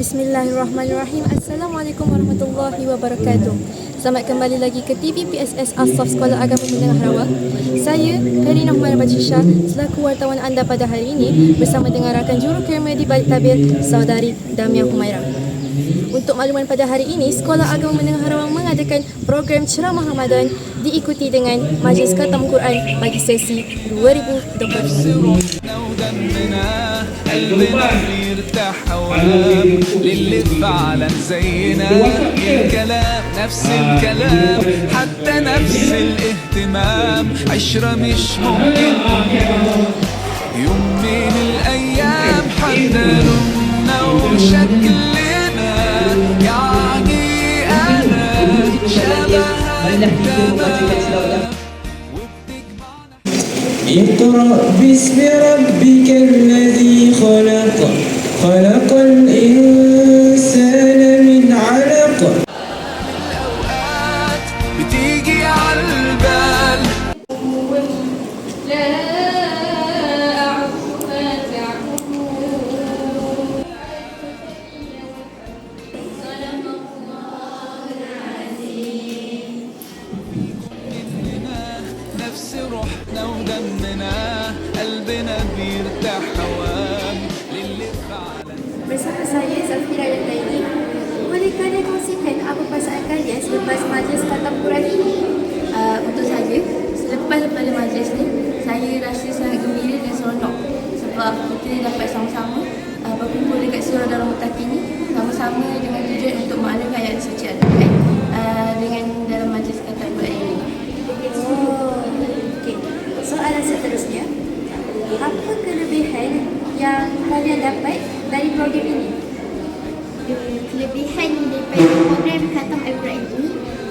Bismillahirrahmanirrahim. Assalamualaikum warahmatullahi wabarakatuh. Selamat kembali lagi ke TV PSS Asaf Sekolah Agama Menengah Rawang. Saya Karina Humaira Bacisha selaku wartawan anda pada hari ini bersama dengan rakan juru kamera di balik tabir saudari Damia Humaira. Untuk makluman pada hari ini, Sekolah Agama Menengah Rawang mengadakan program ceramah Ramadan diikuti dengan Majlis Khatam Quran bagi sesi 2020. ودمنا قلبنا بيرتاح هوام للي فعلا زينا. الكلام نفس الكلام حتى نفس الاهتمام. عشرة مش ممكن. يوم من الأيام حتى لوننا وشكلنا. يعني أنا شبه التمام وبتجمعنا اقرأ باسم ربك الذي خلق. خلق ودمنا قلبنا بيرتاح هوام للي فعلا Bersama saya Zafira yang laini Boleh kalian kongsikan apa perasaan kalian selepas majlis khatam Quran ini? Uh, untuk saya, selepas daripada majlis ni, saya rasa sangat gembira dan seronok sebab kita dapat sama-sama uh, berkumpul dekat surah dalam mutaki ni sama-sama dengan tujuan untuk maklumkan ayat suci Al-Quran Yang kalian dapat dari program ini? kelebihan daripada program Khatam Al-Quran ini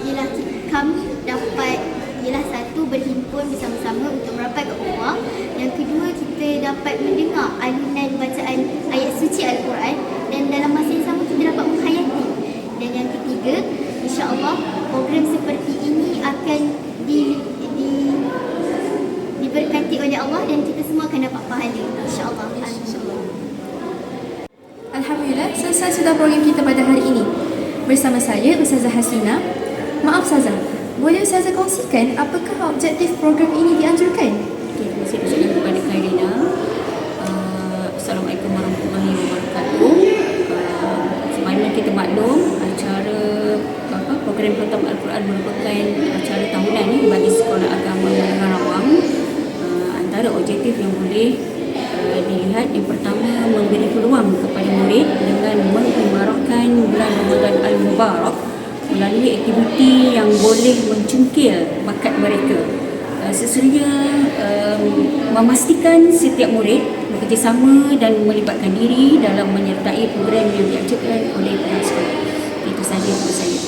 ialah kami dapat ialah satu berhimpun bersama-sama untuk merapat ke Allah yang kedua kita dapat mendengar alunan bacaan ayat suci Al-Quran dan dalam masa yang sama kita dapat menghayati dan yang ketiga insya-Allah program seperti ini akan di, di diberkati oleh Allah dan kita semua akan dapat pahala insya-Allah insya-Allah Alhamdulillah, selesai sudah program kita pada hari ini. Bersama saya, Ustazah Hasina. Maaf Ustazah, boleh Ustazah kongsikan apakah objektif program ini dianjurkan? Okay, terima kasih kepada Karina. Uh, Assalamualaikum warahmatullahi wabarakatuh. Uh, sebagaimana kita maklum, acara apa program Khatam Al-Quran merupakan antara objektif yang boleh uh, dilihat yang pertama memberi peluang kepada murid dengan mengimarahkan bulan Ramadan Al-Mubarak melalui aktiviti yang boleh mencungkil bakat mereka uh, sesudah um, memastikan setiap murid bekerjasama dan melibatkan diri dalam menyertai program yang diajarkan oleh pihak sekolah. Itu saja untuk saya.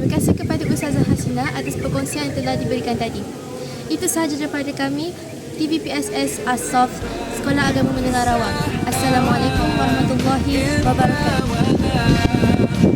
Terima kasih kepada Ustazah Hasina atas perkongsian yang telah diberikan tadi. Itu sahaja daripada kami, TVPSS Asaf, Sekolah Agama Menengah Rawang. Assalamualaikum warahmatullahi wabarakatuh.